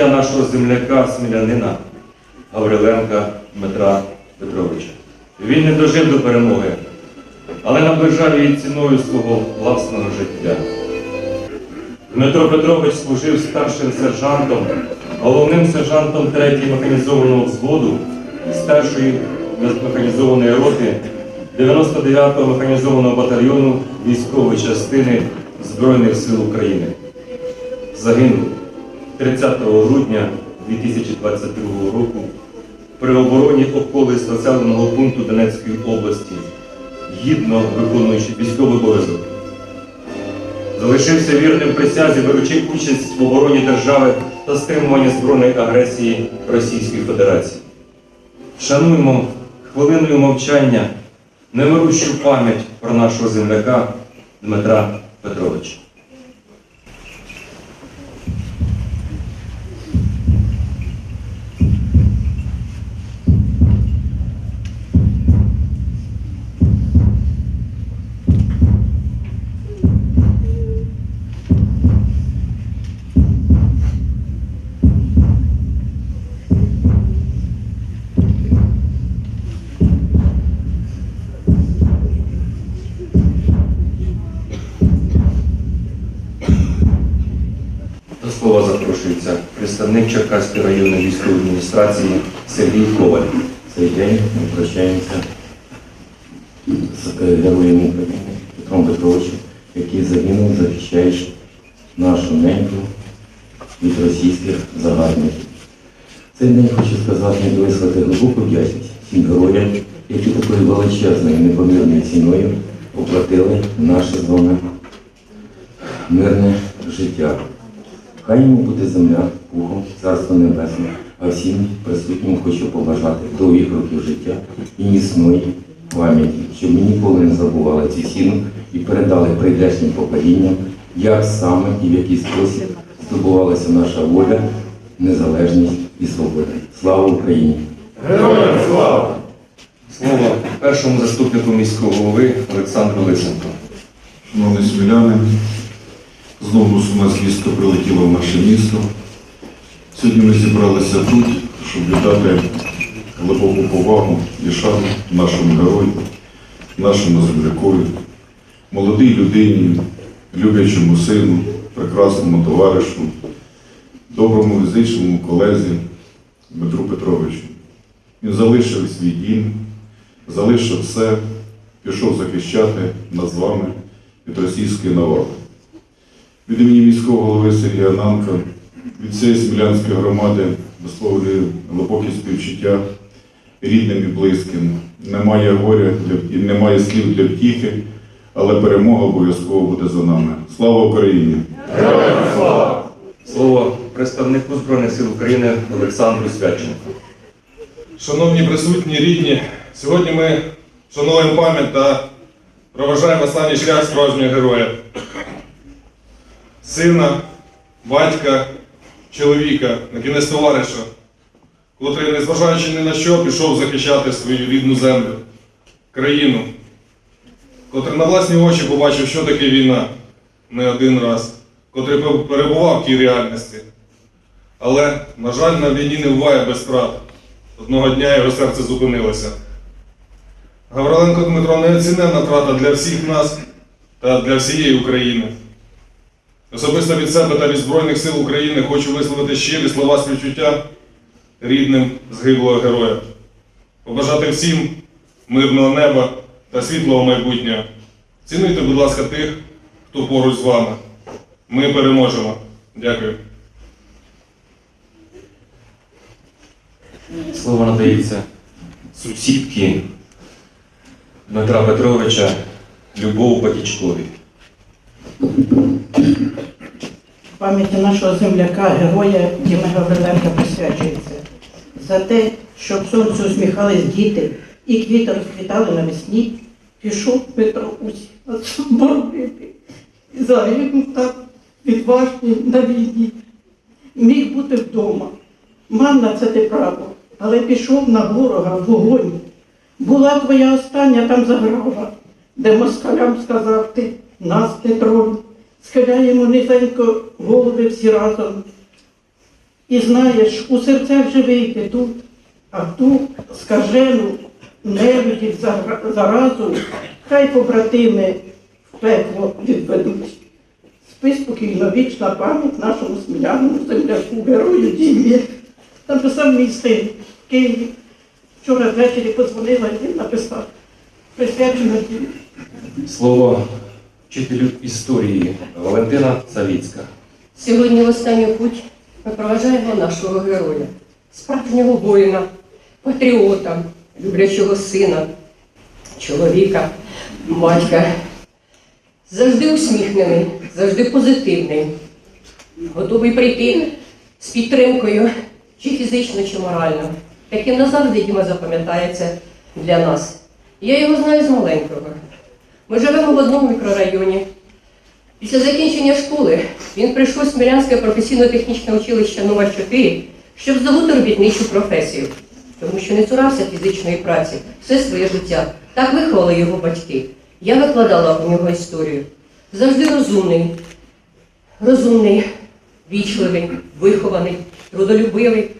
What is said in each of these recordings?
життя нашого земляка, смілянина Гавриленка Дмитра Петровича. Він не дожив до перемоги, але наближав її ціною свого власного життя. Дмитро Петрович служив старшим сержантом, головним сержантом 3-ї механізованого взводу з першої механізованої роти 99-го механізованого батальйону військової частини Збройних сил України. Загинув 30 грудня 2022 року при обороні околиць населеного пункту Донецької області, гідно виконуючи військовий обов'язок залишився вірним присязі, беручи участь в обороні держави та стримуванні збройної агресії Російської Федерації. Шануємо хвилиною мовчання невирущу пам'ять про нашого земляка Дмитра Петровича. Запрошується представник Черкаської районної військової адміністрації Сергій Коваль. цей день ми прощаємося з е, героєм України Петром Петровичем, який загинув, захищаючи нашу неньку від російських загарбників. Цей день хочу сказати і глибоку вдячність всім героям, які такою величезною непомірною ціною оплатили наше з вами мирне життя. Хай йому буде земля, пухом, царство небесне, а всім присутнім хочу побажати довгих років життя і міцної пам'яті, щоб ми ніколи не забували цю ціну і передали прийдешнім поколінням, як саме і в який спосіб здобувалася наша воля, незалежність і свобода. Слава Україні! Героям слава! Слово першому заступнику міського голови Олександру Лисенко. Шановні сміляни, знову сумна звістка прилетіла в наше місто. Сьогодні ми зібралися тут, щоб віддати глибоку повагу і шану нашому герою, нашому землякові, молодій людині, люблячому сину, прекрасному товаришу, доброму фізичному колезі Дмитру Петровичу. Він залишив свій дім, залишив все, пішов захищати нас з вами від російської навали. Від імені міського голови Сергія Нанка, від цієї смілянської громади висловлюю глибоке співчуття рідним і близьким. Немає горя для- і немає слів для втіхи, але перемога обов'язково буде за нами. Слава Україні! Слово представнику Збройних сил України Олександру Свяченку. Шановні присутні, рідні, сьогодні ми шануємо пам'ять та проважаємо останній шлях справжнього героя. Сина, батька, чоловіка, на кінець товариша, котрий, незважаючи ні на що, пішов захищати свою рідну землю, країну, котрий на власні очі побачив, що таке війна не один раз, котрий перебував в тій реальності. Але, на жаль, на війні не буває без втрат. Одного дня його серце зупинилося. Гавриленко Дмитро неоціненна втрата для всіх нас та для всієї України. Особисто від себе та від Збройних сил України хочу висловити щирі слова співчуття рідним згиблого героя. Побажати всім мирного неба та світлого майбутнього. Цінуйте, будь ласка, тих, хто поруч з вами. Ми переможемо. Дякую. Слово надається сусідки Дмитра Петровича Любов Батічкові. Пам'яті нашого земляка, героя Діми Гавриленка присвячується. За те, щоб сонцю усміхались діти і квіти розквітали навесні, пішов Петро Усь боронити. І загинув так відважний на війні. Міг бути вдома, мав на це те право, але пішов на ворога в вогонь. Була твоя остання там заграва, де москалям сказав ти, нас не тронь. Схиляємо низенько голови всі разом. І знаєш, у серцях живий ти тут, а ту скажену нелюдів заразу, хай побратими в пекло відведуть. Спи спокійно, вічна пам'ять нашому сміляному земляку, герою. Там же мій син в Києві. Вчора ввечері подзвонила і він написав присвячено Дімі. Слово вчителю історії Валентина Савіцька. Сьогодні в останню путь ми проважаємо нашого героя, справжнього воїна, патріота, люблячого сина, чоловіка, батька. Завжди усміхнений, завжди позитивний, готовий прийти з підтримкою, чи фізично, чи морально. Таким назавжди Діма запам'ятається для нас. Я його знаю з маленького. Ми живемо в одному мікрорайоні. Після закінчення школи він прийшов в Смілянське професійно-технічне училище номер 4 щоб здобути робітничу професію, тому що не цурався фізичної праці все своє життя. Так виховали його батьки. Я викладала у нього історію. Завжди розумний, розумний, вічливий, вихований, трудолюбивий.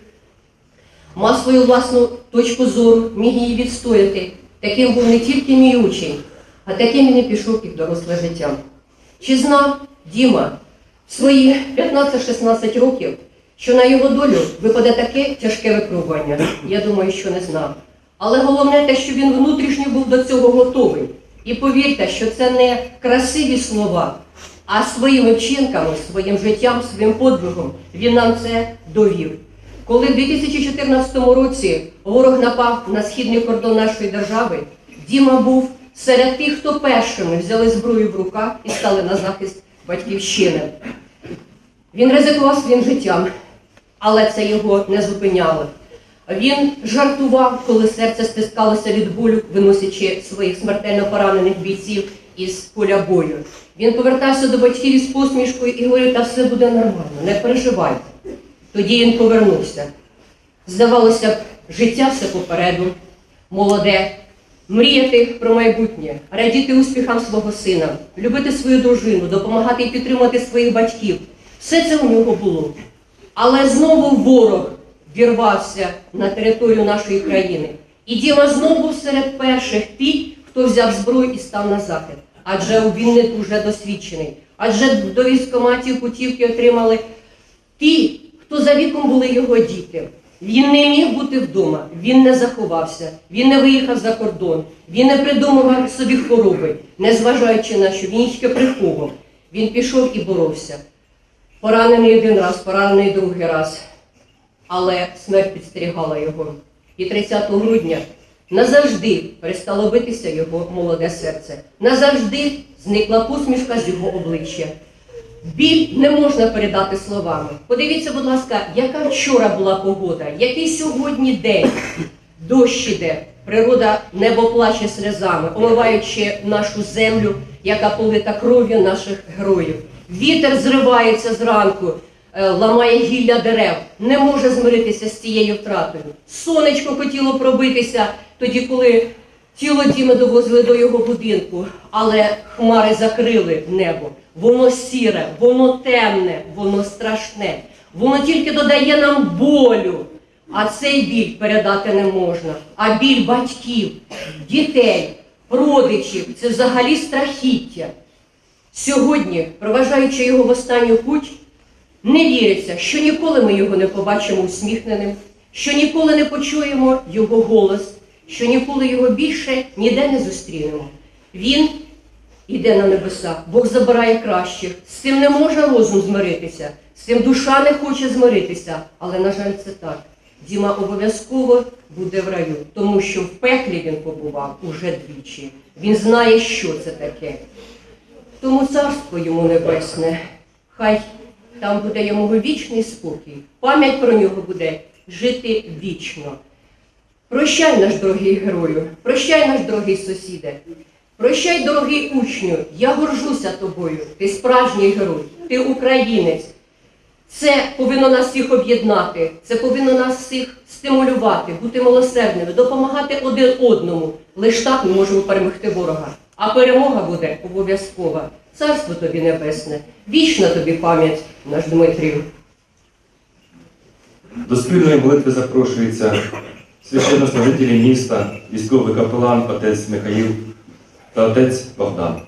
Мав свою власну точку зору, міг її відстояти. Таким був не тільки мій учень, а таким він і пішов в доросле життя. Чи знав Діма свої 15-16 років, що на його долю випаде таке тяжке випробування? Я думаю, що не знав. Але головне те, що він внутрішньо був до цього готовий. І повірте, що це не красиві слова, а своїми вчинками, своїм життям, своїм подвигом він нам це довів. Коли в 2014 році ворог напав на східний кордон нашої держави, Діма був серед тих, хто першими взяли зброю в руках і стали на захист батьківщини. Він ризикував своїм життям, але це його не зупиняло. Він жартував, коли серце стискалося від болю, виносячи своїх смертельно поранених бійців із поля бою. Він повертався до батьків із посмішкою і говорив, та все буде нормально, не переживайте. Тоді він повернувся. Здавалося б, життя все попереду, молоде, мріяти про майбутнє, радіти успіхам свого сина, любити свою дружину, допомагати і підтримати своїх батьків. Все це у нього було. Але знову ворог вірвався на територію нашої країни. І Діма знову був серед перших тих, хто взяв зброю і став на захист. Адже він не дуже досвідчений. Адже до військоматів путівки отримали ті, хто за віком були його діти. Він не міг бути вдома, він не заховався, він не виїхав за кордон, він не придумував собі хвороби, незважаючи на що він тільки приховував. Він пішов і боровся. Поранений один раз, поранений другий раз. Але смерть підстерігала його. І 30 грудня назавжди перестало битися його молоде серце. Назавжди зникла посмішка з його обличчя. Біль не можна передати словами. Подивіться, будь ласка, яка вчора була погода, який сьогодні день. Дощ іде, природа небо плаче сльозами, омиваючи нашу землю, яка полита кров'ю наших героїв. Вітер зривається зранку, е, ламає гілля дерев, не може змиритися з цією втратою. Сонечко хотіло пробитися тоді, коли тіло Діми довозили до його будинку, але хмари закрили небо. Воно сіре, воно темне, воно страшне. Воно тільки додає нам болю. А цей біль передати не можна. А біль батьків, дітей, родичів це взагалі страхіття. Сьогодні, проважаючи його в останню путь, не віриться, що ніколи ми його не побачимо усміхненим, що ніколи не почуємо його голос, що ніколи його більше ніде не зустрінемо. Він іде на небеса, Бог забирає кращих. З цим не може розум змиритися, з цим душа не хоче змиритися, але, на жаль, це так. Діма обов'язково буде в раю, тому що в пеклі він побував уже двічі. Він знає, що це таке. Тому царство йому небесне, хай там буде йому вічний спокій. Пам'ять про нього буде жити вічно. Прощай, наш дорогий герою, прощай, наш дорогий сусіде, прощай, дорогий учню, я горжуся тобою, ти справжній герой, ти українець. Це повинно нас всіх об'єднати, це повинно нас всіх стимулювати, бути милосердними, допомагати один одному. Лиш так ми можемо перемогти ворога. А перемога буде обов'язкова. Царство тобі небесне, вічна тобі пам'ять, наш Дмитрію. До спільної молитви запрошується священнослужителі міста, військовий капелан отець Михаїл та отець Богдан.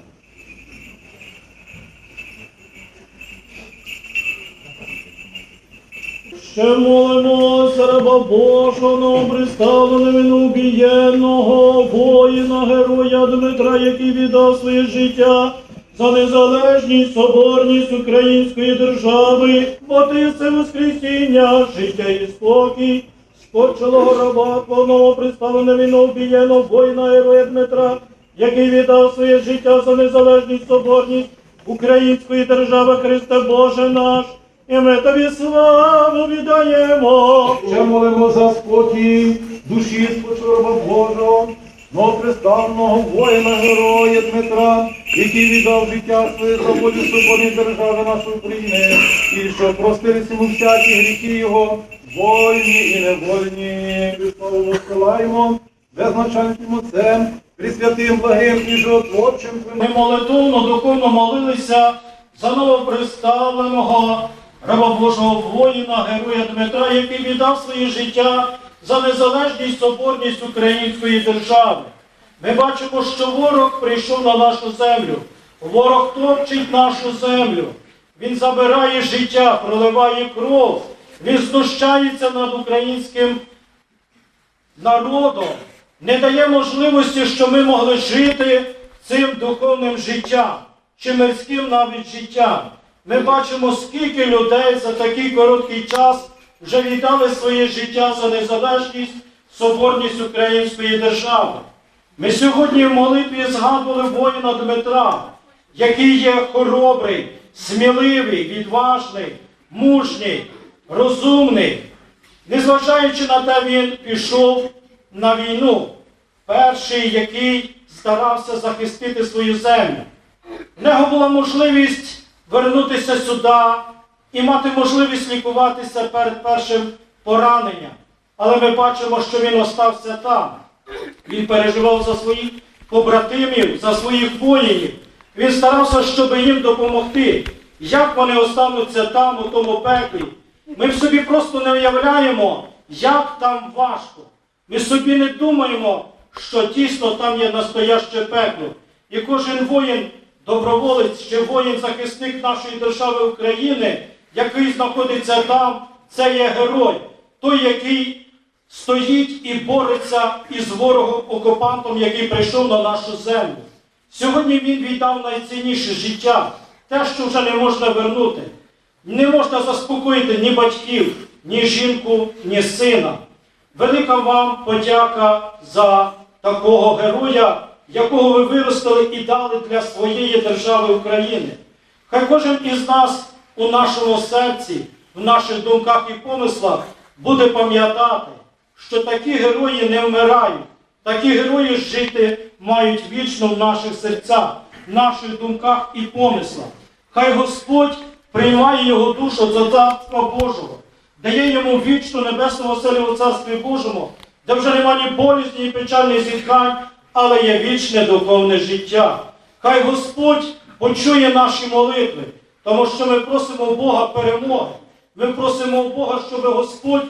Ще молимося, раба Божого, представленим убієнного воїна, героя Дмитра, який віддав своє життя за незалежність, соборність української держави, ти це воскресіння, життя і спокій, скочилого раба Твого, представленим убієнного воїна, героя Дмитра, який віддав своє життя за незалежність, соборність української держави, Христе Боже наш. І ми тобі славу віддаємо. Ще молимо за спокій душі спочороба Божого, новоприставного воїна героя Дмитра, який віддав життя своє за волю свободної держави нашої України, і що простилися всякі гріхи його, вольні і невольні. Славу посилаємо, безначальним отцем, присвятим благим і животворчим. Ми молитовно духовно молилися за новоприставленого раба Божого воїна, героя Дмитра, який віддав своє життя за незалежність, соборність української держави. Ми бачимо, що ворог прийшов на нашу землю. Ворог топчить нашу землю. Він забирає життя, проливає кров. Він знущається над українським народом, не дає можливості, щоб ми могли жити цим духовним життям, чи мирським навіть життям. Ми бачимо, скільки людей за такий короткий час вже віддали своє життя за незалежність, соборність української держави. Ми сьогодні в молитві згадували воїна Дмитра, який є хоробрий, сміливий, відважний, мужній, розумний. Незважаючи на те, він пішов на війну, перший, який старався захистити свою землю. В нього була можливість вернутися сюди і мати можливість лікуватися перед першим пораненням. Але ми бачимо, що він остався там. Він переживав за своїх побратимів, за своїх воїнів. Він старався, щоб їм допомогти. Як вони остануться там, у тому пеклі? Ми в собі просто не уявляємо, як там важко. Ми собі не думаємо, що дійсно там є настояще пекло. І кожен воїн, доброволець чи воїн-захисник нашої держави України, який знаходиться там, це є герой, той, який стоїть і бореться із ворогом-окупантом, який прийшов на нашу землю. Сьогодні він віддав найцінніше життя, те, що вже не можна вернути. Не можна заспокоїти ні батьків, ні жінку, ні сина. Велика вам подяка за такого героя, якого ви виростили і дали для своєї держави України. Хай кожен із нас у нашому серці, в наших думках і помислах буде пам'ятати, що такі герої не вмирають, такі герої жити мають вічно в наших серцях, в наших думках і помислах. Хай Господь приймає його душу за царства Божого, дає йому вічну небесну оселю у царстві Божому, де вже немає ні болізні, ні печальних зітхань, але є вічне духовне життя. Хай Господь почує наші молитви, тому що ми просимо Бога перемоги. Ми просимо Бога, щоб Господь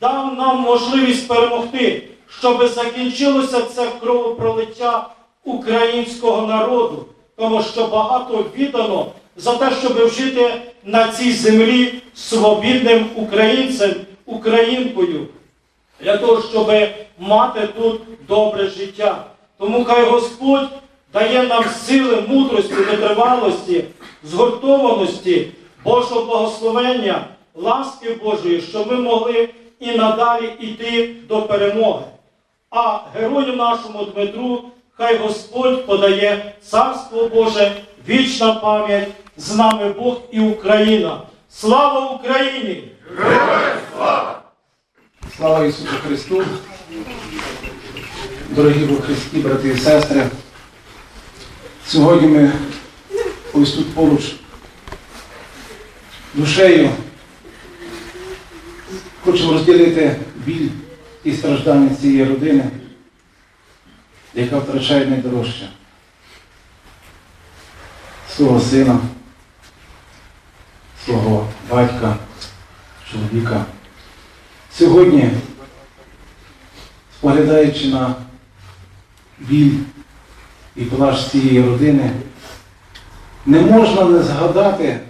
дав нам можливість перемогти, щоб закінчилося це кровопролиття українського народу, тому що багато віддано за те, щоб жити на цій землі свобідним українцем, українкою, для того, щоб мати тут добре життя. Тому хай Господь дає нам сили, мудрості, витривалості, згуртованості, Божого благословення, ласки Божої, щоб ми могли і надалі йти до перемоги. А герою нашому Дмитру хай Господь подає Царство Боже, вічна пам'ять, з нами Бог і Україна. Слава Україні! Слава Ісусу Христу! Дорогі Христі, брати і сестри! Сьогодні ми ось тут поруч душею Хочемо розділити біль і страждання цієї родини, яка втрачає найдорожче свого сина, свого батька, чоловіка. Сьогодні, споглядаючи на біль і плач цієї родини, не можна не згадати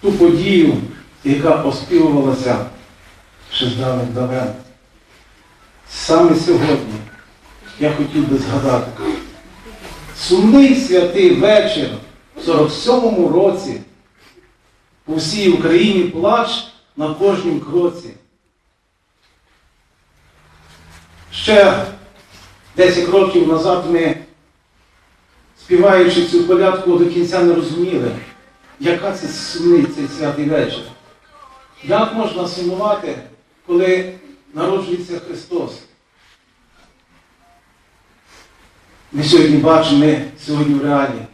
ту подію, яка оспівувалася ще з давних давен. Саме сьогодні я хотів би згадати сумний святий вечір в 47-му році по всій Україні плач на кожнім кроці. Ще 10 років назад ми, співаючи цю колядку, до кінця не розуміли, яка це сумний цей святий вечір. Як можна сумувати, коли народжується Христос? Ми сьогодні бачимо, ми сьогодні в реалі.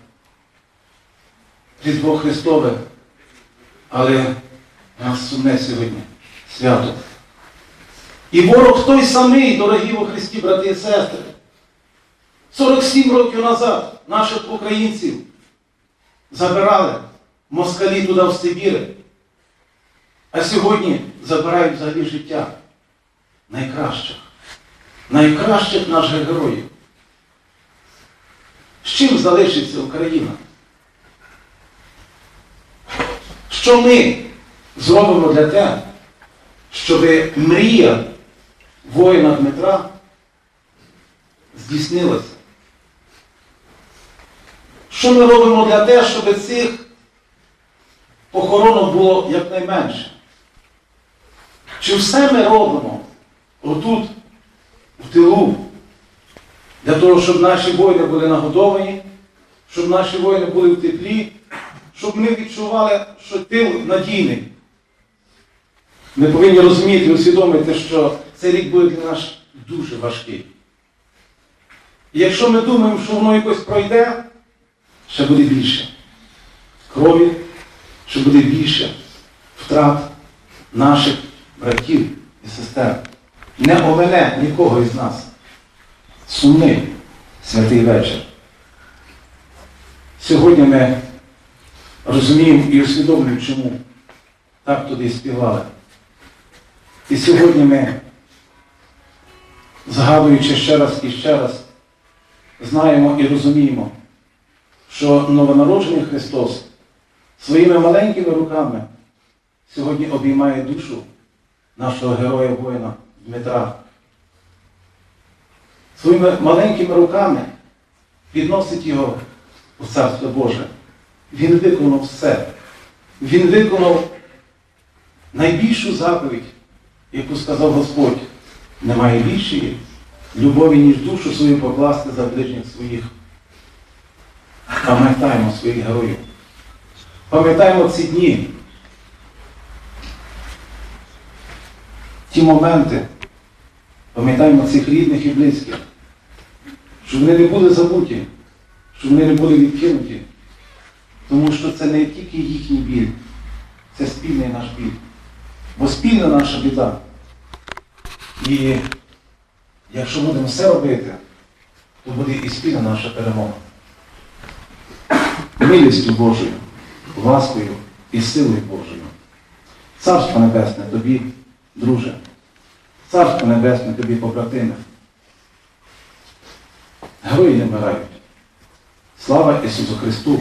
Різдво Христове, але нас сумне сьогодні свято. І ворог той самий, дорогі у Христі, брати і сестри. 47 років назад наших українців забирали москалі туди в Сибір, а сьогодні забирають взагалі життя найкращих, найкращих наших героїв. З чим залишиться Україна? Що ми зробимо для те, щоб мрія воїна Дмитра здійснилася? Що ми робимо для те, щоб цих похоронок було якнайменше? Чи все ми робимо отут, в тилу, для того, щоб наші воїни були нагодовані, щоб наші воїни були в теплі, щоб ми відчували, що тил надійний. Ми повинні розуміти і усвідомити, що цей рік буде для нас дуже важкий. І якщо ми думаємо, що воно якось пройде, ще буде більше крові, ще буде більше втрат наших братів і сестер. Не омине нікого із нас. Сумний святий вечір. Сьогодні ми розуміємо і усвідомлюємо, чому так туди співали. І сьогодні ми, згадуючи ще раз і ще раз, знаємо і розуміємо, що новонароджений Христос своїми маленькими руками сьогодні обіймає душу нашого героя воїна Дмитра. Своїми маленькими руками підносить його у Царство Боже. Він виконав все. Він виконав найбільшу заповідь, яку сказав Господь. Немає більшої любові, ніж душу свою покласти за ближніх своїх. Пам'ятаємо своїх героїв. Пам'ятаємо ці дні. Ті моменти. Пам'ятаємо цих рідних і близьких. Щоб вони не були забуті, щоб вони не були відкинуті. Тому що це не тільки їхній біль, це спільний наш біль. Бо спільна наша біда. І якщо будемо все робити, то буде і спільна наша перемога. Милістю Божою, ласкою і силою Божою. Царство Небесне тобі, друже. Царство Небесне тобі, побратиме. Герої не вмирають. Слава Ісусу Христу!